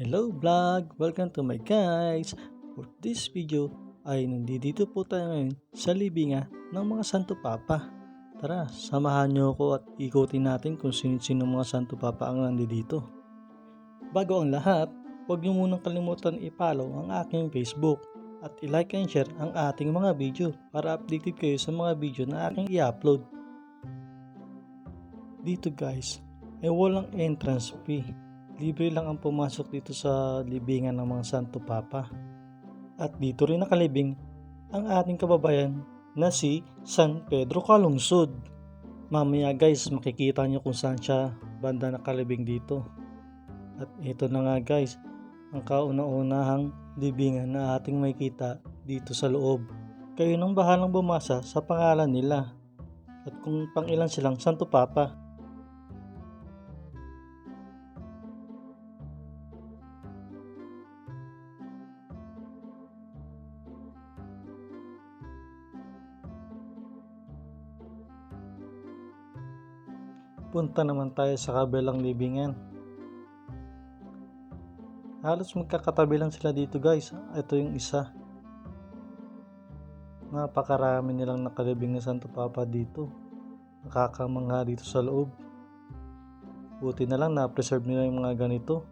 Hello vlog! Welcome to my guys! For this video ay nandito po tayo ngayon sa libinga ng mga Santo Papa. Tara, samahan niyo ako at ikutin natin kung sino-sino mga Santo Papa ang nandito. Bago ang lahat, huwag niyo munang kalimutan i-follow ang aking Facebook at i-like and share ang ating mga video para updated kayo sa mga video na aking i-upload. Dito guys, ay walang entrance fee libre lang ang pumasok dito sa libingan ng mga Santo Papa. At dito rin nakalibing ang ating kababayan na si San Pedro Calungsod. Mamaya guys, makikita niyo kung saan siya banda nakalibing dito. At ito na nga guys, ang kauna-unahang libingan na ating makikita dito sa loob. Kayo nang bahalang bumasa sa pangalan nila at kung pang ilan silang Santo Papa. Punta naman tayo sa kabilang libingan. Halos magkakatabi lang sila dito guys. Ito yung isa. Napakarami nilang nakalibing na Santo Papa dito. Nakakamangha dito sa loob. Buti na lang na-preserve nila yung mga ganito.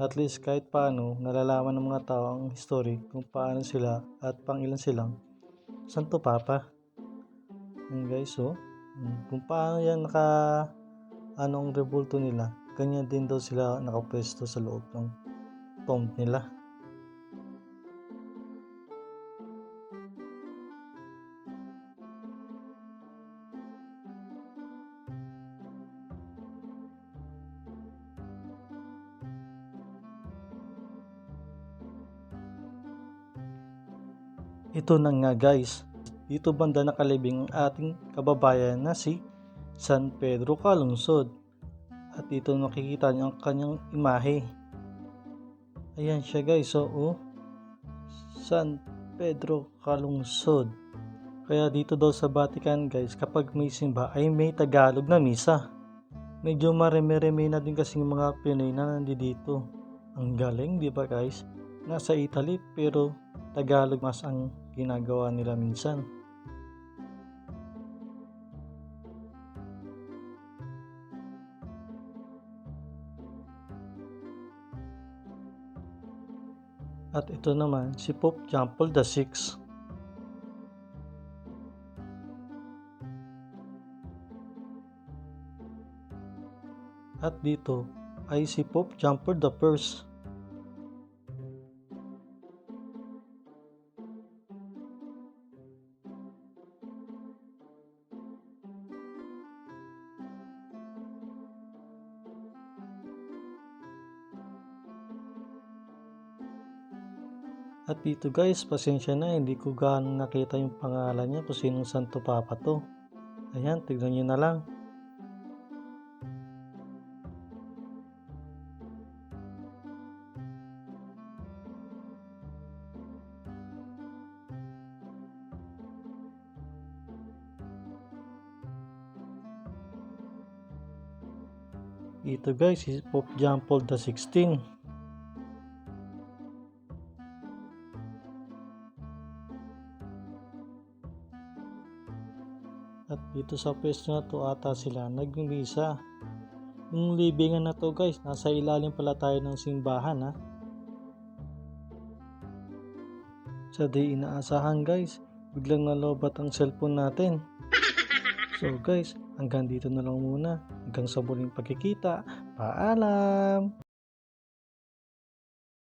At least kahit paano nalalaman ng mga tao ang history kung paano sila at pang ilan silang Santo Papa. Yan guys oh. Mm, Kung paano yan naka anong rebulto nila, ganyan din daw sila nakapwesto sa loob ng tomb nila. Ito na nga guys, dito banda nakalibing ang ating kababayan na si San Pedro Calungsod. At dito makikita niyo ang kanyang imahe. Ayan siya guys, so oh, San Pedro Calungsod. Kaya dito daw sa Vatican guys, kapag may simba ay may Tagalog na misa. Medyo mareme-reme na din kasi mga Pinoy na nandito. Ang galing, di ba guys? Nasa Italy pero Tagalog mas ang ginagawa nila minsan. At ito naman si Pope John Paul VI. At dito ay si Pope John Paul I. At dito guys, pasensya na, hindi ko gaano nakita yung pangalan niya kung sinong Santo Papa to. Ayan, tignan nyo na lang. Ito guys, si Pope John Paul XVI. At dito sa pwesto na to ata sila nagmimisa. Yung libingan na to guys, nasa ilalim pala tayo ng simbahan ha. Sa di inaasahan guys, biglang nalobat ang cellphone natin. So guys, hanggang dito na lang muna. Hanggang sa muling pagkikita. Paalam!